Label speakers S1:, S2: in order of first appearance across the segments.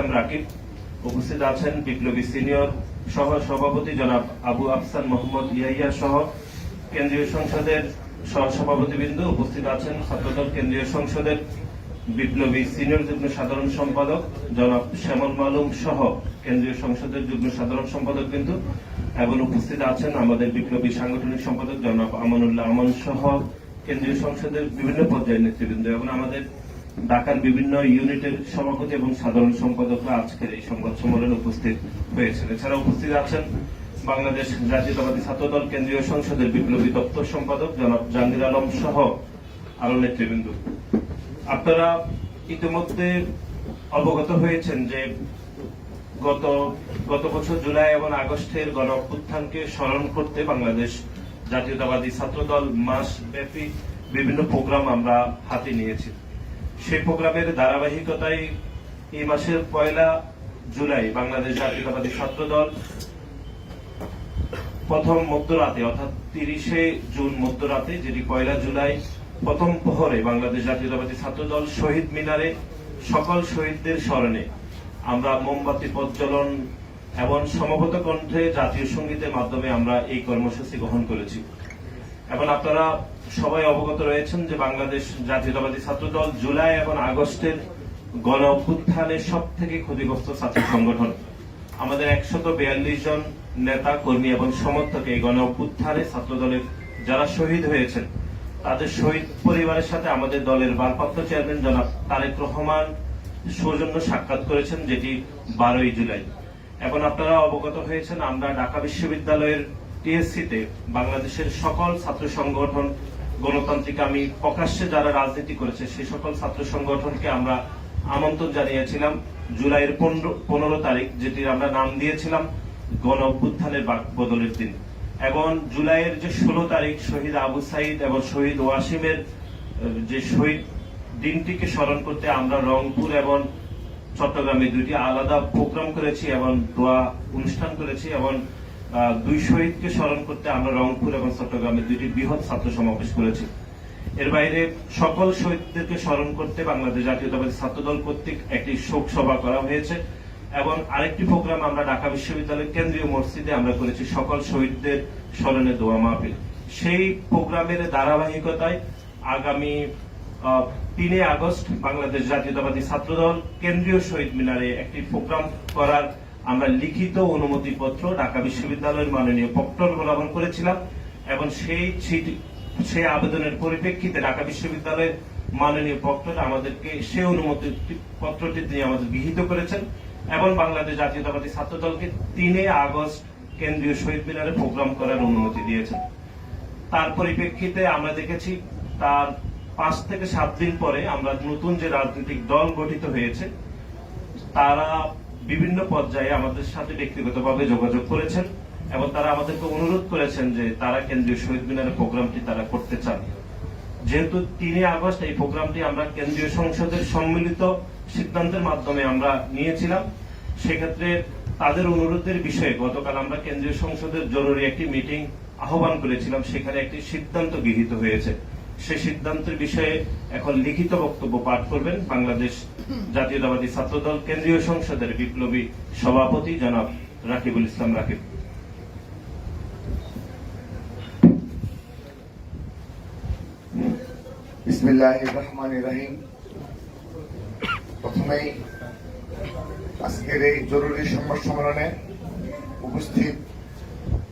S1: ইসলাম রাকিব, উপস্থিত আছেন বিপ্লবী সিনিয়র সহ সভাপতি জনাব আবু আফসান মোহাম্মদ ইয়াইয়া সহ কেন্দ্রীয় সংসদের সহ সভাপতিবৃন্দ উপস্থিত আছেন ছাত্রদল কেন্দ্রীয় সংসদের বিপ্লবী সিনিয়র যুগ্ম সাধারণ সম্পাদক জনাব শ্যামল মালুম সহ কেন্দ্রীয় সংসদের যুগ্ম সাধারণ সম্পাদক বিন্দু এবং উপস্থিত আছেন আমাদের বিপ্লবী সাংগঠনিক সম্পাদক জনাব আমানুল্লাহ আমান সহ কেন্দ্রীয় সংসদের বিভিন্ন পর্যায়ের নেতৃবৃন্দ এবং আমাদের ঢাকার বিভিন্ন ইউনিটের সভাপতি এবং সাধারণ সম্পাদকরা আজকের এই সংবাদ সম্মেলনে উপস্থিত হয়েছেন। এছাড়া উপস্থিত আছেন বাংলাদেশ জাতীয়তাবাদী ছাত্রদল কেন্দ্রীয় সংসদের বিপ্লবী দপ্তর সম্পাদক জনাব জাহাঙ্গীর আলম সহ আরও নেতৃবৃন্দ। আপনারা ইতিমধ্যে অবগত হয়েছেন যে গত গত বছর জুলাই এবং আগস্টের গণ অভ্যুত্থানকে স্মরণ করতে বাংলাদেশ জাতীয়তাবাদী ছাত্রদল মাস ব্যাপী বিভিন্ন প্রোগ্রাম আমরা হাতে নিয়েছি। সেই প্রোগ্রামের ধারাবাহিকতায় এই মাসের পয়লা জুলাই বাংলাদেশ জাতীয়তাবাদী ছাত্রদল প্রথম মধ্যরাতে, অর্থাৎ তিরিশে জুন মধ্যরাতে, যেটি পয়লা জুলাই প্রথম প্রহরে বাংলাদেশ জাতীয়তাবাদী ছাত্রদল শহীদ মিনারে সকল শহীদদের স্মরণে আমরা মোমবাতি প্রজ্বলন এবং সমবেত কণ্ঠে জাতীয় সঙ্গীতের মাধ্যমে আমরা এই কর্মসূচি গ্রহণ করেছি। এবং আপনারা সবাই অবগত রয়েছেন যে বাংলাদেশ জাতীয়তাবাদী ছাত্রদল জুলাই এবং আগস্টের গণ অভ্যুত্থানে সব থেকে ক্ষতিগ্রস্ত ছাত্র সংগঠন। আমাদের একশত বিয়াল্লিশ জন নেতা, কর্মী এবং সমর্থক এই গণ অভ্যুত্থানে ছাত্রদলের যারা শহীদ হয়েছেন, তাদের শহীদ পরিবারের সাথে আমাদের দলের ভারপ্রাপ্ত চেয়ারম্যান জনাব তারেক রহমান সৌজন্য সাক্ষাৎ করেছেন, যেটি বারোই জুলাই। এখন আপনারা অবগত হয়েছেন, আমরা ঢাকা বিশ্ববিদ্যালয়ের টিএসসিতে বাংলাদেশের সকল ছাত্র সংগঠন, গণতান্ত্রিক আমি প্রকাশ্যে যারা রাজনীতি করেছে, সেই সকল ছাত্র সংগঠনকে আমরা আমন্ত্রণ জানিয়েছিলাম জুলাইয়ের পনেরো তারিখ, যেটির আমরা নাম দিয়েছিলাম গণ অভ্যুত্থানের বদলের দিন। এবং জুলাইয়ের যে ষোলো তারিখ শহীদ আবু সাইদ এবং শহীদ ওয়াসিমের যে শহীদ দিনটিকে স্মরণ করতে আমরা রংপুর এবং চট্টগ্রামে দুটি আলাদা প্রোগ্রাম করেছি এবং দোয়া অনুষ্ঠান করেছি এবং দুই শহীদকে স্মরণ করতে আমরা রংপুর এবং চট্টগ্রামে দুইটি বৃহৎ ছাত্র সমাবেশ করেছি। এর বাইরে সকল শহীদদেরকে স্মরণ করতে বাংলাদেশ জাতীয়তাবাদী ছাত্রদল কর্তৃক একটি শোক সভা করা হয়েছে এবং আরেকটি প্রোগ্রাম আমরা ঢাকা বিশ্ববিদ্যালয়ের কেন্দ্রীয় মসজিদে আমরা করেছি, সকল শহীদদের স্মরণে দোয়া মাহফিল। সেই প্রোগ্রামের ধারাবাহিকতায় আগামী তিনে আগস্ট বাংলাদেশ জাতীয়তাবাদী ছাত্রদল কেন্দ্রীয় শহীদ মিনারে একটি প্রোগ্রাম করার আমরা লিখিত অনুমতিপত্র ঢাকা বিশ্ববিদ্যালয়ের মাননীয় প্রক্টর বরাবর করেছিলাম এবং সেই চিঠি, সেই আবেদনের পরিপ্রেক্ষিতে ঢাকা বিশ্ববিদ্যালয়ের মাননীয় প্রক্টর আমাদেরকে সেই অনুমতি পত্রটি তিনি আমাদের গৃহীত করেছেন এবং বাংলাদেশ জাতীয়তাবাদী ছাত্রদলকে তিনে আগস্ট কেন্দ্রীয় শহীদ মিনারে প্রোগ্রাম করার অনুমতি দিয়েছেন। তার পরিপ্রেক্ষিতে আমরা দেখেছি তার পাঁচ থেকে সাত দিন পরে আমরা নতুন যে রাজনৈতিক দল গঠিত হয়েছে, তারা বিভিন্ন পর্যায়ে আমাদের সাথে ব্যক্তিগতভাবে যোগাযোগ করেছেন এবং তারা আমাদেরকে অনুরোধ করেছেন যে তারা কেন্দ্রীয় শহীদ মিনারের প্রোগ্রামটি তারা করতে চান। যেহেতু তিনই আগস্ট এই প্রোগ্রামটি আমরা কেন্দ্রীয় সংসদের সম্মিলিত সিদ্ধান্তের মাধ্যমে আমরা নিয়েছিলাম, সেক্ষেত্রে তাদের অনুরোধের বিষয়ে গতকাল আমরা কেন্দ্রীয় সংসদের জরুরি একটি মিটিং আহ্বান করেছিলাম, সেখানে একটি সিদ্ধান্ত গৃহীত হয়েছে। সেই সিদ্ধান্তের বিষয়ে এখন লিখিত বক্তব্য পাঠ করবেন বাংলাদেশ জাতীয়তাবাদী ছাত্রদল কেন্দ্রীয় সংসদের বিপ্লবী সভাপতি জনাব রাকিবুল ইসলাম রাকিব।
S2: রহমান রাহিম। প্রথমেই আজকের এই জরুরি সংবাদ সম্মেলনে উপস্থিত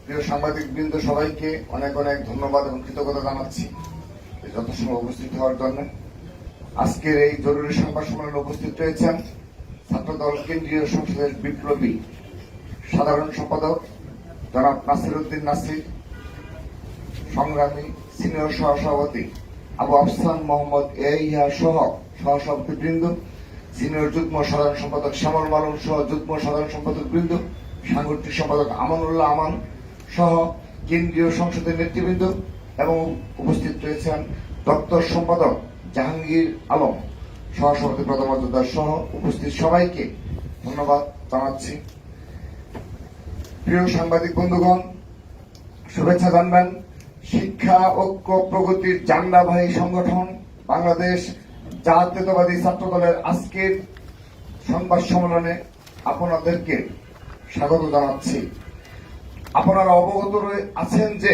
S2: প্রিয় সাংবাদিক বৃন্দ সবাইকে অনেক অনেক ধন্যবাদ এবং কৃতজ্ঞতা জানাচ্ছি। যথাসময় উপস্থিত হওয়ার জন্য আজকের এই জরুরি সংবাদ সম্মেলনে উপস্থিত রয়েছেন ছাত্রদল কেন্দ্রীয় সংসদের বিপ্লবী সাধারণ সম্পাদক জনাব নাসির উদ্দিন নাসির সংগ্রামী সিনিয়র সহসভাপতি আবু আফসান মোহাম্মদ সহ সিনিয়র যুগ্ম সাধারণ সম্পাদক শ্যামল সহ যুগ্ম সাধারণ সম্পাদক বৃন্দ সাংগঠনিক সম্পাদক আমানুল্লাহ আমান সহ কেন্দ্রীয় সংসদের নেতৃবৃন্দ এবং উপস্থিত রয়েছেন দপ্তর সম্পাদক জাহাঙ্গীর আলম, সহসভাপতি প্রথম সহ উপস্থিত সবাইকে ধন্যবাদ জানাচ্ছি। প্রিয় সাংবাদিক বন্ধুগণ, শুভেচ্ছা জানবেন, শিক্ষা, ঐক্য, প্রগতির জান্ডাবাহী সংগঠন বাংলাদেশ জাতীয়তাবাদী ছাত্র দলের আজকের সংবাদ সম্মেলনে আপনাদেরকে স্বাগত জানাচ্ছি। আপনারা অবগত আছেন যে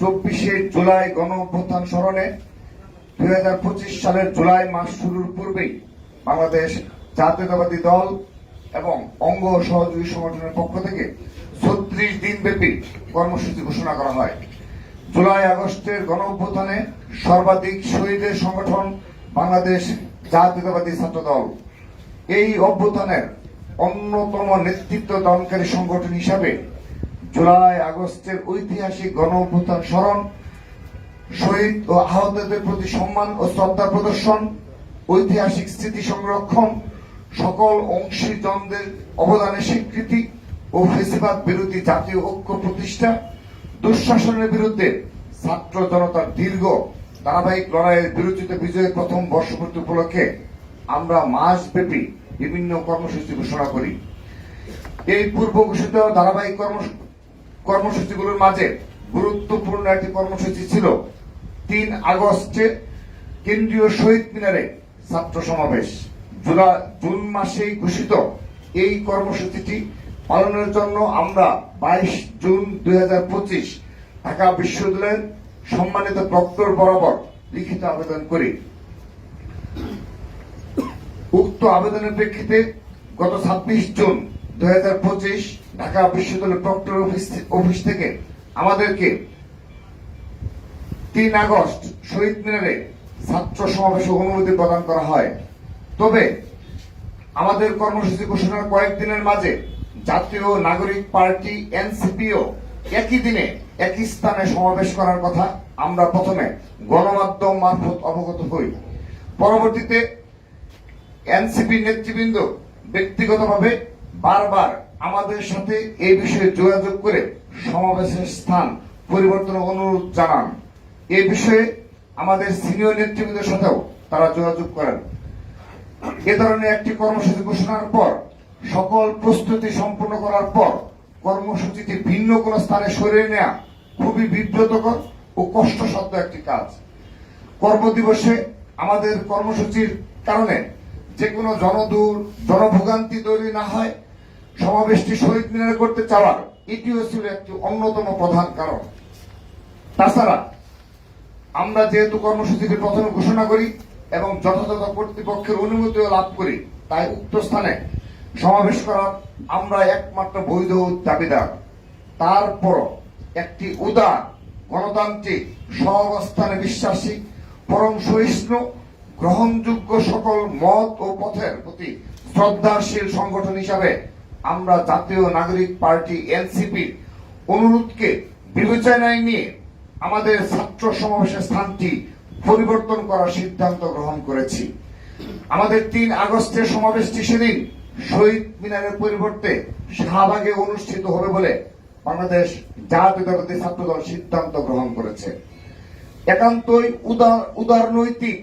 S2: চব্বিশে জুলাই গণ অভ্যুত্থান স্মরণে দুই হাজার পঁচিশ সালের জুলাই মাস শুরুর পূর্বেই বাংলাদেশ জাতীয়তাবাদী দল এবং অঙ্গ সহযোগী সংগঠনের পক্ষ থেকে ছত্রিশ দিন ব্যাপী কর্মসূচি ঘোষণা করা হয়। জুলাই আগস্টের গণ অভ্যুত্থানে সর্বাধিক শহীদের সংগঠন বাংলাদেশ জাতীয়তাবাদী ছাত্র দল এই অভ্যুত্থানের অন্যতম নেতৃত্ব দানকারী সংগঠন হিসাবে জুলাই আগস্টের ঐতিহাসিক গণ অভ্যুত্থান স্মরণ, শহীদ ও আহতদের প্রতি সম্মান ও শ্রদ্ধা প্রদর্শন, ঐতিহাসিক স্মৃতি সংরক্ষণ, সকল অংশীজনদের অবদানের স্বীকৃতি ও ফেসিবাদ বিরোধী জাতীয় ঐক্য প্রতিষ্ঠা, দুঃশাসনের বিরুদ্ধে ছাত্র জনতার দীর্ঘ ধারাবাহিক লড়াইয়ের বিরোচিত বিজয়ের প্রথম বর্ষপূর্তি উপলক্ষে আমরা মাসব্যাপী বিভিন্ন কর্মসূচি ঘোষণা করি। এই পূর্ব ঘোষিত ধারাবাহিক কর্ম- কর্মসূচিগুলোর মাঝে গুরুত্বপূর্ণ একটি কর্মসূচি ছিল। তিন আগস্টে কেন্দ্রীয় শহীদ মিনারে ছাত্র সমাবেশ। জুলাই, জুন মাসেই ঘোষিত এই কর্মসূচিটি পালনের জন্য আমরা বাইশ জুন দুই হাজার পঁচিশ ঢাকা বিশ্ববিদ্যালয়ের সম্মানিত প্রক্টর বরাবর লিখিত আবেদন করি। উক্ত আবেদনের প্রেক্ষিতে গত ছাব্বিশ জুন দুই হাজার পঁচিশ ঢাকা বিশ্ববিদ্যালয় প্রক্টর অফিস থেকে আমাদেরকে তিন আগস্ট শহীদ মিনারে ছাত্র সমাবেশে অনুমতি প্রদান করা হয়। তবে আমাদের কর্মসূচি ঘোষণার কয়েকদিনের মাঝে জাতীয় নাগরিক পার্টি এনসিপিও একই দিনে একই স্থানে সমাবেশ করার কথা আমরা প্রথমে গণমাধ্যম মারফত অবগত হই। পরবর্তীতে এনসিপি নেতৃবৃন্দ ব্যক্তিগতভাবে বারবার আমাদের সাথে এই বিষয়ে যোগাযোগ করে সমাবেশের স্থান পরিবর্তনের অনুরোধ জানান। এই বিষয়ে আমাদের সিনিয়র নেতৃবৃন্দের সাথেও তারা যোগাযোগ করেন। এ ধরনের একটি কর্মসূচি ঘোষণার পর, সকল প্রস্তুতি সম্পূর্ণ করার পর, কর্মসূচিটি ভিন্ন কোন স্থানে সরিয়ে নেওয়া খুবই বিব্রতকর ও কষ্টসাধ্য একটি কাজ। কর্মদিবসে আমাদের কর্মসূচির কারণে যে কোনো জনদূর, জনভোগান্তি তৈরি না হয় সমাবেশটি শহীদ মিনারে করতে চাওয়ার এটিও ছিল একটি অন্যতম প্রধান কারণ। তাছাড়া, আমরা যেহেতু কর্মসূচিটি প্রথমে ঘোষণা করি এবং যথাযথ কর্তৃপক্ষের অনুমতিও লাভ করি, তাই উক্ত স্থানে সমাবেশ করার আমরা একমাত্র বৈধ দাবিদার। তারপর একটি উদার, গণতান্ত্রিক, সহাবস্থানে বিশ্বাসী, পরম সহিষ্ণু, গ্রহণযোগ্য সকল মত ও পথের প্রতি শ্রদ্ধাশীল সংগঠন হিসাবে আমরা জাতীয় নাগরিক পার্টি এনসিপি অনুরোধকে বিবেচনায় নিয়ে আমাদের ছাত্র সমাবেশের স্থানটি পরিবর্তন করার সিদ্ধান্ত গ্রহণ করেছি। আমাদের তিন আগস্টের সমাবেশটি সেদিন শহীদ মিনারের পরিবর্তে শাহবাগে অনুষ্ঠিত হবে বলে বাংলাদেশ জাতীয়তাবাদী ছাত্রদল সিদ্ধান্ত গ্রহণ করেছে। একান্তই উদার উদারনৈতিক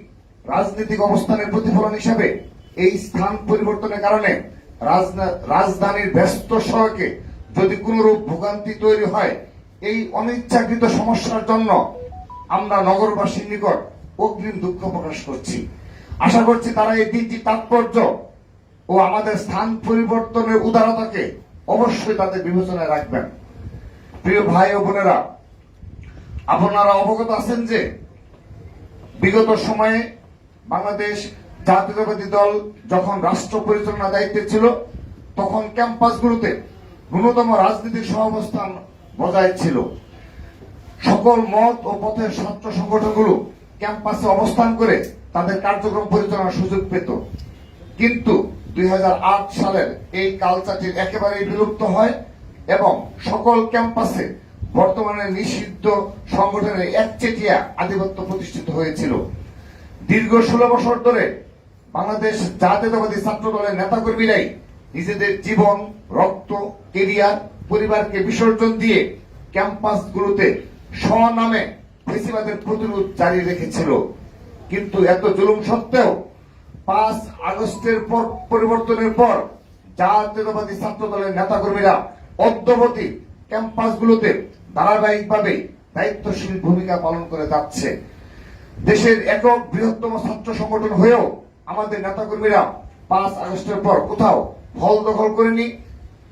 S2: রাজনৈতিক অবস্থানের প্রতিফলন হিসাবে এই স্থান পরিবর্তনের কারণে রাজধানীর ব্যস্ত সড়কে যদি কোনরূপ ভোগান্তি তৈরি হয়, এই অনিচ্ছাকৃত সমস্যার জন্য আমরা নগরবাসীর নিকট অগ্রিম দুঃখ প্রকাশ করছি। আশা করছি তারা এই দিনটি তাৎপর্য ও আমাদের স্থান পরিবর্তনের উদারতাকে অবশ্যই তাদের বিবেচনায় রাখবেন। প্রিয় ভাই ও বোনেরা, আপনারা অবগত আছেন যে বিগত সময়ে বাংলাদেশ জাতীয়তাবাদী দল যখন রাষ্ট্র পরিচালনা দায়িত্বে ছিল, তখন ক্যাম্পাসগুলোতে ন্যূনতম রাজনীতির সহাবস্থান বজায় ছিল। সকল মত ও পথের ছাত্র সংগঠনগুলো ক্যাম্পাসে অবস্থান করে তাদের কার্যক্রম পরিচালনার সুযোগ পেত। কিন্তু দুই হাজার আট সালের এই কালচারটি একেবারেই বিলুপ্ত হয় এবং সকল ক্যাম্পাসে বর্তমানে নিষিদ্ধ সংগঠনের একচেটিয়া আধিপত্য প্রতিষ্ঠিত হয়েছিল। দীর্ঘ ষোলো বছর ধরে বাংলাদেশ জাতীয়তাবাদী ছাত্র দলের নেতাকর্মীরাই নিজেদের জীবন, রক্ত, কেরিয়ার, পরিবারকে বিসর্জন দিয়ে ক্যাম্পাসগুলোতে স্বনামে ফেসিবাদের প্রতিরোধ জারি রেখেছিল। কিন্তু এত জুলুম সত্ত্বেও পাঁচ আগস্টের পর পরিবর্তনের পর জাতীয়তাবাদী ছাত্র দলের নেতাকর্মীরা অদ্যবধি ক্যাম্পাসগুলোতে ধারাবাহিকভাবে দায়িত্বশীল ভূমিকা পালন করে যাচ্ছে। দেশের একক বৃহত্তম ছাত্র সংগঠন হয়েও আমাদের নেতাকর্মীরা পাঁচ আগস্টের পর কোথাও হল দখল করেনি,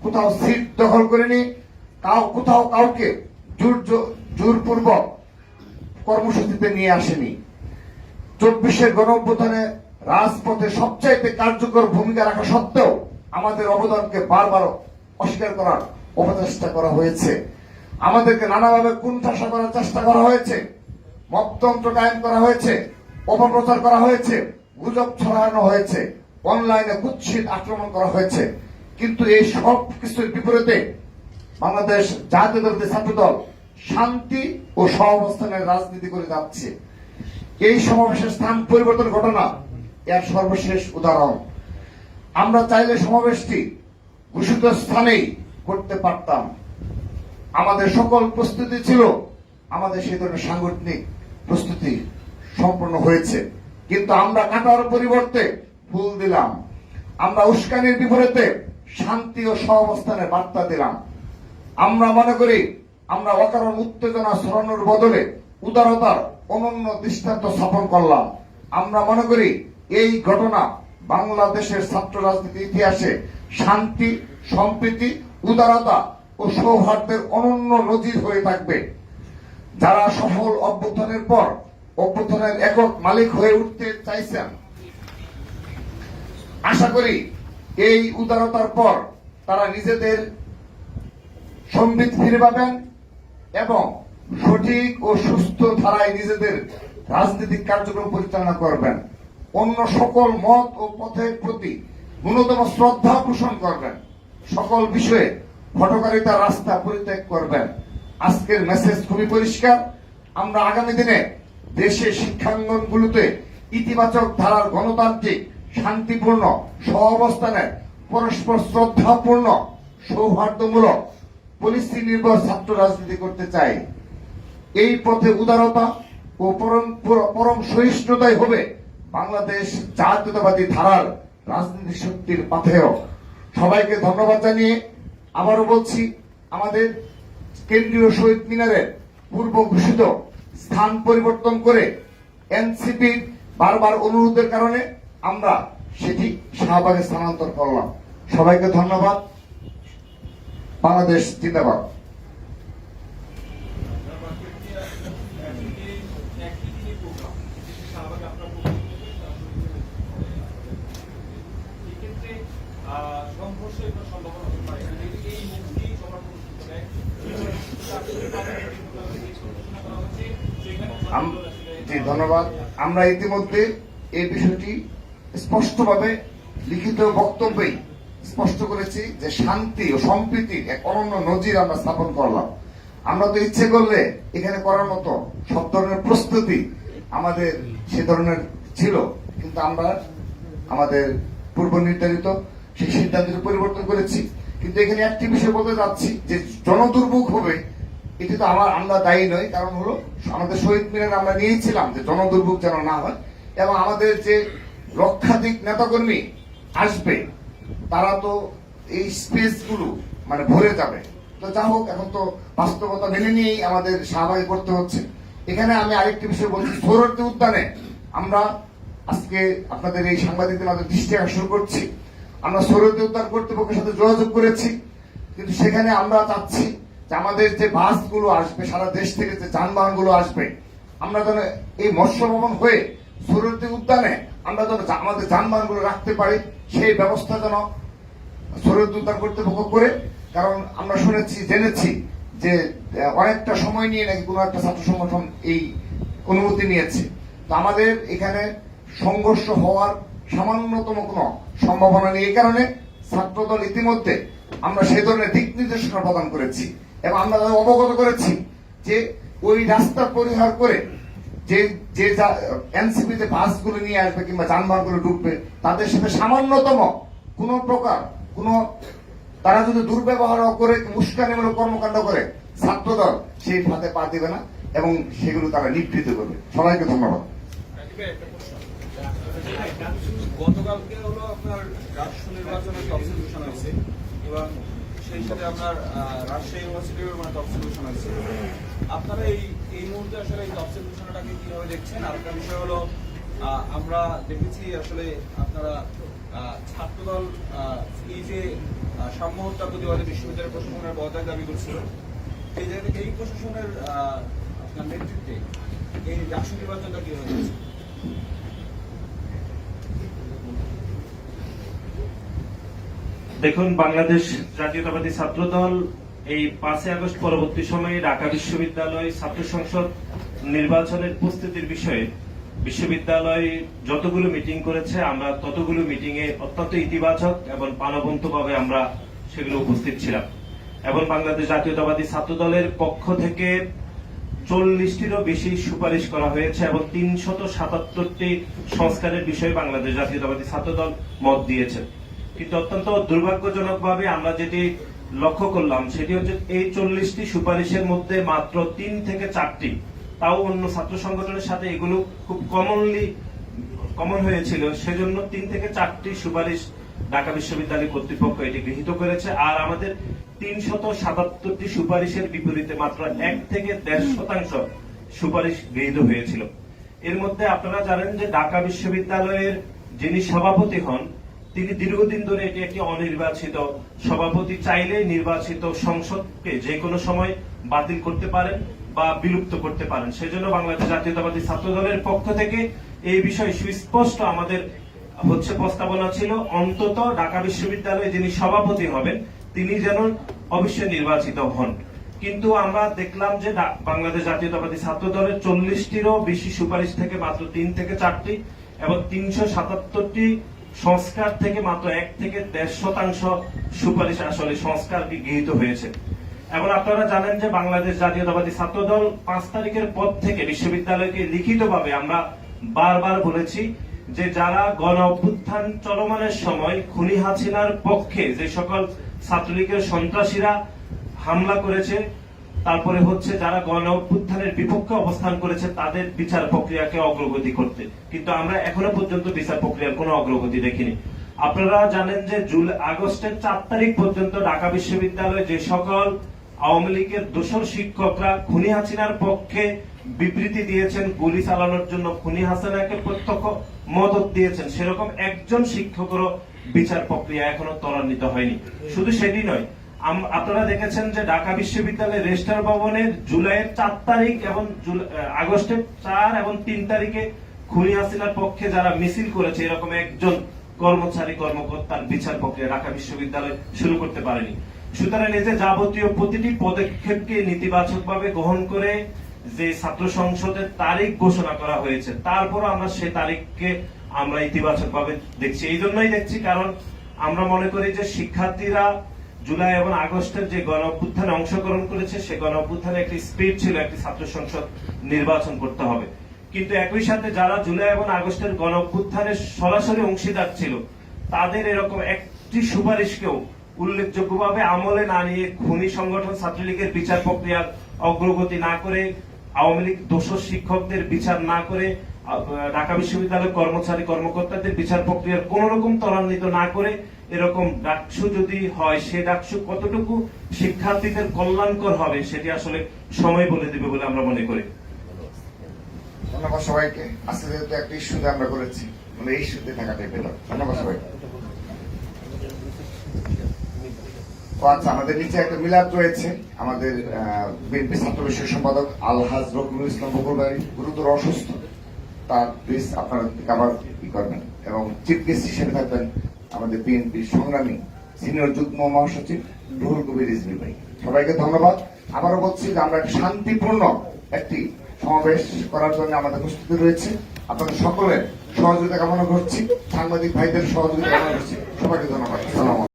S2: কোথাও সিট দখল করেনি, কাউ, কোথাও কাউকে জোর জোরপূর্বক কর্মসূচিতে নিয়ে আসেনি। চব্বিশের গণঅভ্যুত্থানে রাজপথে সবচাইতে কার্যকর ভূমিকা রাখা সত্ত্বেও আমাদের অবদানকে বারবার অস্বীকার করার অপচেষ্টা করা হয়েছে। আমাদেরকে নানাভাবে কুণ্ঠাসা করার চেষ্টা করা হয়েছে। মতন্ত্র কায়েম করা হয়েছে, অপপ্রচার করা হয়েছে। গুজব ছড়ানো হয়েছে। অনলাইনে কুৎসিত আক্রমণ করা হয়েছে। কিন্তু এই সব কিছুর বিপরীতে বাংলাদেশ জাতীয়তাবাদী ছাত্র দল শান্তি ও সহাবস্থানের রাজনীতি করে যাচ্ছে। এই সমাবেশের স্থান পরিবর্তন ঘটনা, এর সর্বশেষ উদাহরণ। আমরা চাইলে সমাবেশটি ঘোষিত স্থানেই করতে পারতাম। আমাদের সকল প্রস্তুতি ছিল, আমাদের সেই ধরনের সাংগঠনিক প্রস্তুতি সম্পন্ন হয়েছে। কিন্তু আমরা কাটার পরিবর্তে ফুল দিলাম। আমরা উস্কানির বিপরীতে শান্তি ও সহাবস্থানের বার্তা দিলাম। আমরা মনে করি, আমরা অকারণ উত্তেজনা ছড়ানোর বদলে উদারতার অনন্য দৃষ্টান্ত স্থাপন করলাম। আমরা মনে করি, এই ঘটনা বাংলাদেশের ছাত্র রাজনীতির ইতিহাসে শান্তি, সম্প্রীতি, উদারতা ও সৌহার্দ্যের অনন্য নজির হয়ে থাকবে। যারা সফল অভ্যুত্থানের পর অভ্যুত্থানের একক মালিক হয়ে উঠতে চাইছেন। আশা করি এই উদারতার পর তারা নিজেদের সম্বিত ফিরে পাবেন এবং সঠিক ও সুস্থ ধারায় নিজেদের রাজনৈতিক কার্যক্রম পরিচালনা করবেন। অন্য সকল মত ও পথের প্রতি ন্যূনতম শ্রদ্ধা পোষণ করবেন। সকল বিষয়ে হটকারিতার রাস্তা পরিত্যাগ করবেন। আজকের মেসেজ খুবই পরিষ্কার। আমরা আগামী দিনে দেশে শিক্ষাঙ্গনগুলোতে ইতিবাচক ধারার গণতান্ত্রিক, শান্তিপূর্ণ, সহাবস্থানের, পরস্পর শ্রদ্ধাপূর্ণ, সৌহার্দ্যমূলক পলিসি নির্ভর ছাত্র রাজনীতি করতে চাই। এই পথে উদারতা ও পরম পুর- পরম সহিষ্ণুতাই হবে বাংলাদেশ জাতীয়তাবাদী ধারার রাজনীতি শক্তির পাথেয়। সবাইকে ধন্যবাদ জানিয়ে আবারও বলছি, আমাদের কেন্দ্রীয় শহীদ মিনারের পূর্ব ঘোষিত স্থান পরিবর্তন করে এনসিপির বারবার অনুরোধের কারণে আমরা সেটি শাহবাগে স্থানান্তর করলাম। সবাইকে ধন্যবাদ। বাংলাদেশ জিন্দাবাদ
S3: এক্ষেত্রে আহ, সংঘর্ষের কোনো সম্ভাবনা হতে পারে না। যদি এই মুক্তি সবার প্রস্তুত নেয়, আসলে তাদের যেগুলো যে ঘোষণা করা হচ্ছে, সেখানে
S2: আম-
S3: আসলে-
S2: জি ধন্যবাদ। আমরা ইতিমধ্যে এই বিষয়টি স্পষ্টভাবে লিখিত বক্তব্যেই স্পষ্ট করেছি যে শান্তি ও সম্প্রীতির এক অনন্য নজির আমরা স্থাপন করলাম। আমরা তো ইচ্ছে করলে এখানে করার মতো সব ধরনের প্রস্তুতি আমাদের সে ধরনের ছিল, কিন্তু আমরা আমাদের পূর্ব নির্ধারিত সেই সিদ্ধান্তটি পরিবর্তন করেছি। কিন্তু এখানে একটি বিষয় বলতে যাচ্ছি যে জনদুর্ভোগ হবে এটি তো আমার আমরা দায়ী নই, কারণ হলো আমাদের শহীদ মিনার আমরা নিয়েছিলাম যে জনদুর্ভোগ যেন না হয়। এবং আমাদের যে লক্ষাধিক নেতাকর্মী আসবে, তারা তো এই স্পেসগুলো মানে ভরে যাবে। তো যা হোক, এখন তো বাস্তবতা মেনে নিয়েই আমাদের স্বাভাবিক করতে হচ্ছে। এখানে আমি আরেকটি বিষয় বলছি সৌরতী উদ্যানে আমরা আজকে আপনাদের এই সাংবাদিকদের মাঝে দৃষ্টি আকর্ষণ করছি। আমরা সৌরতী উদ্যান কর্তৃপক্ষের সাথে যোগাযোগ করেছি, কিন্তু সেখানে আমরা চাচ্ছি আমাদের যে বাসগুলো আসবে, সারা দেশ থেকে যে যানবাহনগুলো আসবে, আমরা যেন এই মৎস্য ভবন হয়ে সুরতি উদ্যানে আমরা যেন আমাদের যানবাহনগুলো রাখতে পারি, সেই ব্যবস্থা যেন সুরতি উদ্যান কর্তৃপক্ষ করে। কারণ আমরা শুনেছি, জেনেছি যে অনেকটা সময় নিয়ে নাকি কোনো একটা ছাত্র সংগঠন এই অনুমতি নিয়েছে। তো আমাদের এখানে সংঘর্ষ হওয়ার সামান্যতম কোনো সম্ভাবনা নেই। এই কারণে ছাত্রদল ইতিমধ্যে আমরা সেই ধরনের দিক নির্দেশনা প্রদান করেছি। এবং আমরা অবগত করেছি যে ওই রাস্তা পরিহার করে যে যে এনসিপি যে বাসগুলো নিয়ে আসবে কিংবা যানবাহনগুলো ঢুকবে, তাদের সাথে সামান্যতম কোন প্রকার কোন, তারা যদি দুর্ব্যবহার করে উস্কানিমূলক কর্মকাণ্ড করে, ছাত্রদল সেই ফাঁদে পা দিবে না এবং সেগুলো তারা নিবৃত করবে সবাইকে ধন্যবাদ।
S3: গতকালকে হলো আপনার রাষ্ট্র নির্বাচনের ঘোষণা হয়েছে এবং সেই সাথে আপনার রাজশাহী ইউনিভার্সিটির মানে তফসিল ঘোষণা হয়েছে আপনারা এই এই মুহূর্তে আসলে এই তফসিল ঘোষণাটাকে কীভাবে দেখছেন? আর একটা বিষয় হলো আমরা দেখেছি আসলে আপনারা ছাত্রদল এই যে সাম্য হত্যা প্রতিবাদে বিশ্ববিদ্যালয় প্রশাসনের বদায় দাবি করছিল, এই জায়গা থেকে এই প্রশাসনের আপনার নেতৃত্বে এই রাষ্ট্র নির্বাচনটা কি
S1: দেখুন, বাংলাদেশ জাতীয়তাবাদী ছাত্র দল এই পাঁচই আগস্ট পরবর্তী সময়ে ঢাকা বিশ্ববিদ্যালয় ছাত্র সংসদ নির্বাচনের প্রস্তুতির বিষয়ে বিশ্ববিদ্যালয় যতগুলো মিটিং করেছে, আমরা ততগুলো মিটিং এ অত্যন্ত ইতিবাচক এবং প্রাণবন্তভাবে আমরা সেগুলো উপস্থিত ছিলাম। এবং বাংলাদেশ জাতীয়তাবাদী ছাত্র দলের পক্ষ থেকে চল্লিশটিরও বেশি সুপারিশ করা হয়েছে এবং তিনশত সাতাত্তরটি সংস্কারের বিষয়ে বাংলাদেশ জাতীয়তাবাদী ছাত্র দল মত দিয়েছে। কিন্তু অত্যন্ত দুর্ভাগ্যজনকভাবে আমরা যেটি লক্ষ্য করলাম, সেটি হচ্ছে এই চল্লিশটি সুপারিশের মধ্যে মাত্র তিন থেকে চারটি। তাও অন্য ছাত্র সংগঠনের সাথে এগুলো খুব কমনলি কমন হয়েছিল, সেজন্য তিন থেকে চারটি সুপারিশ ঢাকা বিশ্ববিদ্যালয় কর্তৃপক্ষ এটি গৃহীত করেছে। আর আমাদের তিনশত সাতাত্তরটি সুপারিশের বিপরীতে মাত্র এক থেকে দেড় শতাংশ সুপারিশ গৃহীত হয়েছিল। এর মধ্যে আপনারা জানেন যে ঢাকা বিশ্ববিদ্যালয়ের যিনি সভাপতি হন তিনি দীর্ঘদিন ধরে এটি একটি অনির্বাচিত সভাপতি চাইলে নির্বাচিত সংসদকে যে কোনো সময় বাতিল করতে পারেন বা বিলুপ্ত করতে পারেন। সেজন্য বাংলাদেশ জাতীয়তাবাদী ছাত্র দলের পক্ষ থেকে এই বিষয়ে সুস্পষ্ট আমাদের হচ্ছে প্রস্তাবনা ছিল। অন্তত ঢাকা বিশ্ববিদ্যালয়ে যিনি সভাপতি হবেন, তিনি যেন অবশ্যই নির্বাচিত হন। কিন্তু আমরা দেখলাম যে বাংলাদেশ জাতীয়তাবাদী ছাত্র দলের চল্লিশটিরও বেশি সুপারিশ থেকে মাত্র তিন থেকে চারটি এবং তিনশো সাতাত্তরটি সংস্কার থেকে মাত্র এক থেকে দেড় শতাংশ সুপারিশ আসলে সংস্কার গৃহীত হয়েছে। এবং আপনারা জানেন যে বাংলাদেশ জাতীয়তাবাদী ছাত্র দল পাঁচ তারিখের পর থেকে বিশ্ববিদ্যালয়কে লিখিতভাবে আমরা বারবার বলেছি যে যারা গণ অভ্যুত্থান চলমানের সময় খুনি হাসিনার পক্ষে যে সকল ছাত্রলীগের সন্ত্রাসীরা হামলা করেছে তারপরে হচ্ছে যারা গণ অভ্যুত্থানের বিপক্ষে অবস্থান করেছে, তাদের বিচার প্রক্রিয়াকে অগ্রগতি করতে। কিন্তু আমরা এখনও পর্যন্ত বিচার প্রক্রিয়ার কোনো অগ্রগতি দেখিনি। আপনারা জানেন যে জুলাই আগস্টের চার তারিখ পর্যন্ত ঢাকা বিশ্ববিদ্যালয়ে যে সকল আওয়ামী লীগের দোসর শিক্ষকরা খুনি হাসিনার পক্ষে বিবৃতি দিয়েছেন, গুলি চালানোর জন্য খুনি হাসিনাকে প্রত্যক্ষ মদত দিয়েছেন, সেরকম একজন শিক্ষকেরও বিচার প্রক্রিয়া এখনও ত্বরান্বিত হয়নি। শুধু সেটি নয় আপনারা দেখেছেন যে ঢাকা বিশ্ববিদ্যালয়ের রেজিস্টার ভবনের জুলাইয়ের চার তারিখ এবং আগস্টের চার এবং তিন তারিখে খুনি হাসিনার পক্ষে যারা মিছিল করেছে, এরকম একজন কর্মচারী, কর্মকর্তার বিচার প্রক্রিয়া ঢাকা বিশ্ববিদ্যালয় শুরু করতে পারেনি। সুতরাং এই যে যাবতীয় প্রতিটি পদক্ষেপকে নেতিবাচকভাবে গ্রহণ করে যে ছাত্র সংসদের তারিখ ঘোষণা করা হয়েছে তারপর আমরা সে তারিখকে আমরা ইতিবাচক ভাবে দেখছি। এই জন্যই দেখছি, কারণ আমরা মনে করি যে শিক্ষার্থীরা জুলাই এবং আগস্টের যে গণ অভ্যুত্থানে অংশগ্রহণ করেছে, সে গণ অভ্যুত্থানে একটি স্পিড ছিল একটি ছাত্র সংসদ নির্বাচন করতে হবে। কিন্তু একই সাথে যারা জুলাই এবং আগস্টের গণ অভ্যুত্থানের সরাসরি অংশীদার ছিল, তাদের এরকম একটি সুপারিশকেও উল্লেখযোগ্যভাবে আমলে না নিয়ে খুনি সংগঠন ছাত্রলীগের বিচার প্রক্রিয়ার অগ্রগতি না করে, আওয়ামী লীগ দোষর শিক্ষকদের বিচার না করে ঢাকা বিশ্ববিদ্যালয়ের কর্মচারী কর্মকর্তাদের বিচার প্রক্রিয়ার কোন রকম ত্বরান্বিত না করে এরকম ডাকসু যদি হয়, সে ডাকসু কতটুকু শিক্ষার্থীদের কল্যাণকর হবে, সেটি আসলে সময় বলে দেবে বলে আমরা মনে করি।
S2: মানে আচ্ছা আমাদের নিচে একটা রয়েছে। আমাদের গুরুতর অসুস্থ। তার প্লিজ আপনারা আবার ই করবেন এবং চিফ গেস্ট হিসেবে থাকবেন আমাদের বিএনপি সংগ্রামী সিনিয়র যুগ্ম মহাসচিব রুহুল কবির রিজভি ভাই। সবাইকে ধন্যবাদ। আবারও বলছি যে আমরা শান্তিপূর্ণ একটি সমাবেশ করার জন্য আমাদের প্রস্তুতি রয়েছে। আপনাদের সকলের সহযোগিতা কামনা করছি। সাংবাদিক ভাইদের সহযোগিতা কামনা করছি। সবাইকে ধন্যবাদ।